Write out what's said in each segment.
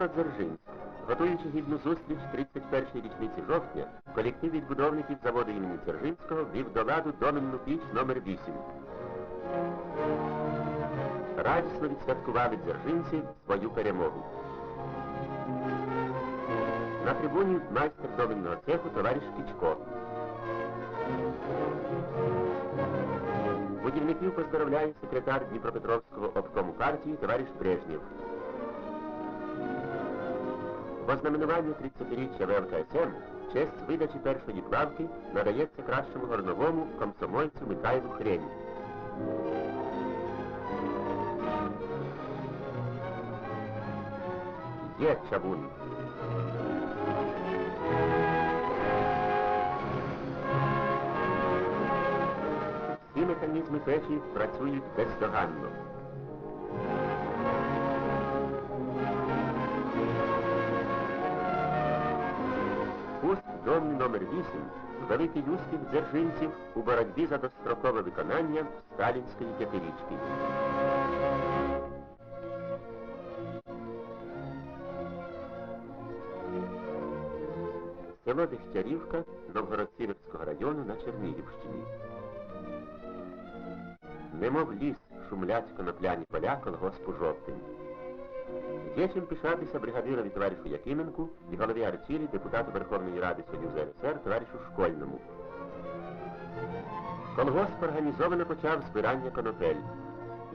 про Дзержинськ. Готуючи гідну зустріч 31-ї річниці жовтня, колектив відбудовників заводу імені Дзержинського ввів до ладу доменну піч номер 8 Радісно відсвяткували дзержинці свою перемогу. На трибуні майстер доменного цеху товариш Кічко. Будівників поздоровляє секретар Дніпропетровського обкому партії товариш Брежнєв. По знаменуванню 30-річчя ВЛКСМ честь видачі першої плавки надається кращому горновому комсомольцю Михайлу Хрені. Є чавун. Всі механізми печі працюють бездоганно. Пуст дом номер 8 великий успіх дзержинців у боротьбі за дострокове виконання сталінської п'ятирічки. Село Дегтярівка Новгород-Сіверського району на Чернігівщині. Немов ліс шумлять конопляні поля колгоспу жовтень. Є чим пишатися бригадирові товаришу Якименку і голові артілі депутату Верховної Ради Союзу РСР товаришу Школьному. Колгосп організовано почав збирання конопель.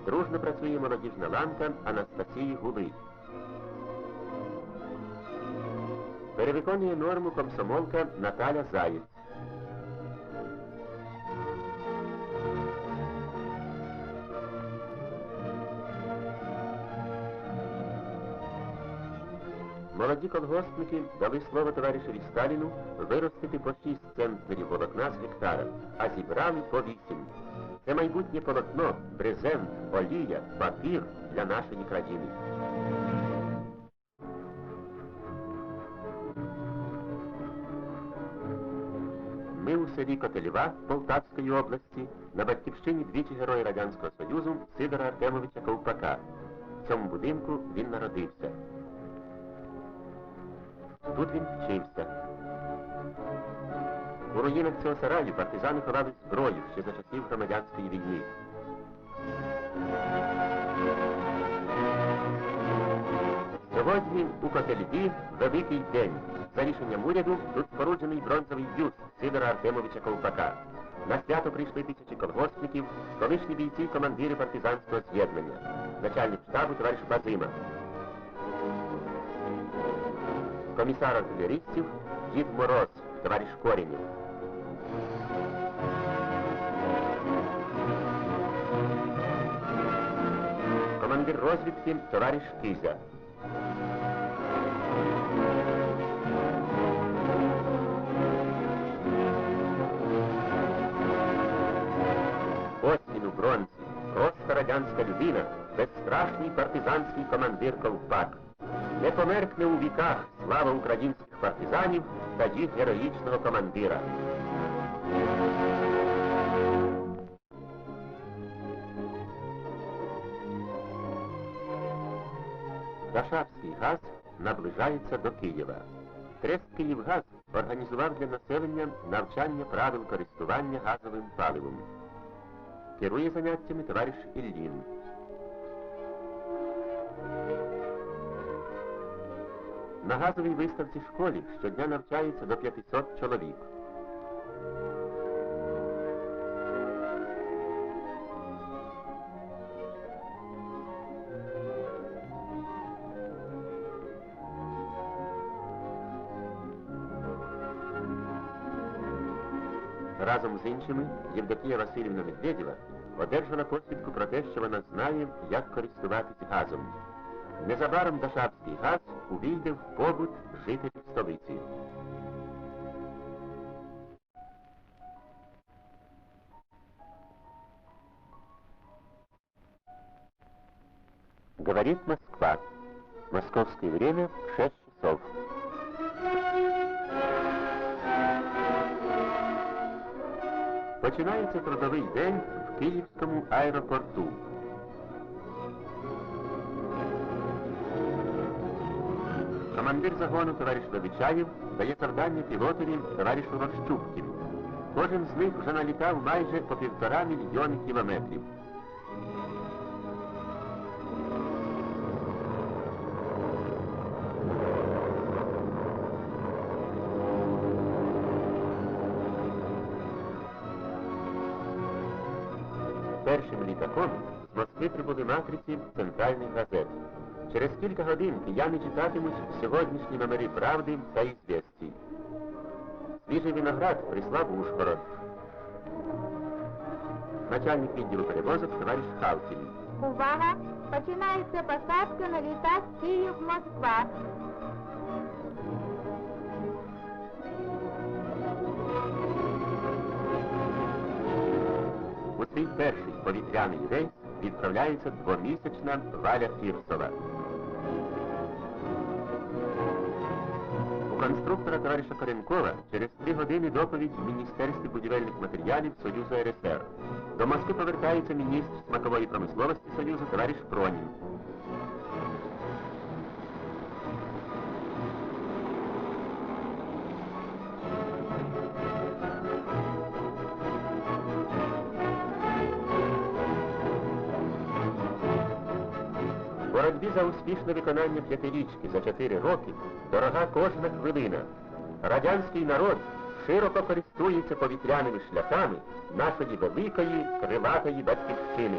Дружно працює молодіжна ланка Анастасії Гули. Перевиконує норму комсомолка Наталя Заєць. Молоді колгоспники дали слово товаришеві Сталіну виростити по 6 центнерів волокна з гектара, а зібрали по 8. Це майбутнє полотно, брезент, олія, папір для нашої країни. Ми у селі Котелєва Полтавської області на батьківщині двічі Герої Радянського Союзу Сидора Артемовича Ковпака. В цьому будинку він народився. Тут він вчився. У руїнах цього сараю партизани ховали зброю ще за часів громадянської війни. Сьогодні у Котельбі великий день. За рішенням уряду тут споруджений бронзовий бюст Сидора Артемовича Ковпака. На свято прийшли тисячі колгоспників, колишні бійці командири партизанського з'єднання, начальник штабу товариш Базима, комісар артилеристів Дід Мороз, товариш Корінів. Командир розвідки товариш Кизя. Ось він у бронзі, просто радянська людина, безстрашний партизанський командир Ковпак. Не померкне у віках слава українських партизанів та їх героїчного командира. Дашавський газ наближається до Києва. Трест Київгаз організував для населення навчання правил користування газовим паливом. Керує заняттями товариш Іллін. На газовій виставці школі щодня навчається до 500 чоловік. Разом з іншими Євдокія Васильівна Медведєва одержала посвідку про те, що вона знає, як користуватись газом. Незабаром Дашавський газ увійде в побут жителів столиці. Говорит Москва. Московское время 6 часов. Починається трудовий день в Київському аеропорту. Командир загону товариш Левичаєв дає завдання пілотові товаришу Рощупкін. Кожен з них вже налітав майже по півтора мільйони кілометрів. Першим літаком з Москви прибули матриці центральних газет. Через кілька годин кияни читатимуть сьогоднішні номери правди та ізвєстій. Свіжий виноград прислав Ушгород. Начальник відділу перевозок товариш Халкін. Увага! Починається посадка на літак Київ-Москва. У свій перший повітряний рейс відправляється двомісячна Валя Фірсова. Конструктора товариша Коренкова через три години доповідь в Міністерстві будівельних матеріалів Союзу РСР. До Москви повертається міністр смакової промисловості Союзу товариш Пронін. Боротьбі за успішне виконання п'ятирічки за чотири роки дорога кожна хвилина. Радянський народ широко користується повітряними шляхами нашої великої криватої батьківщини.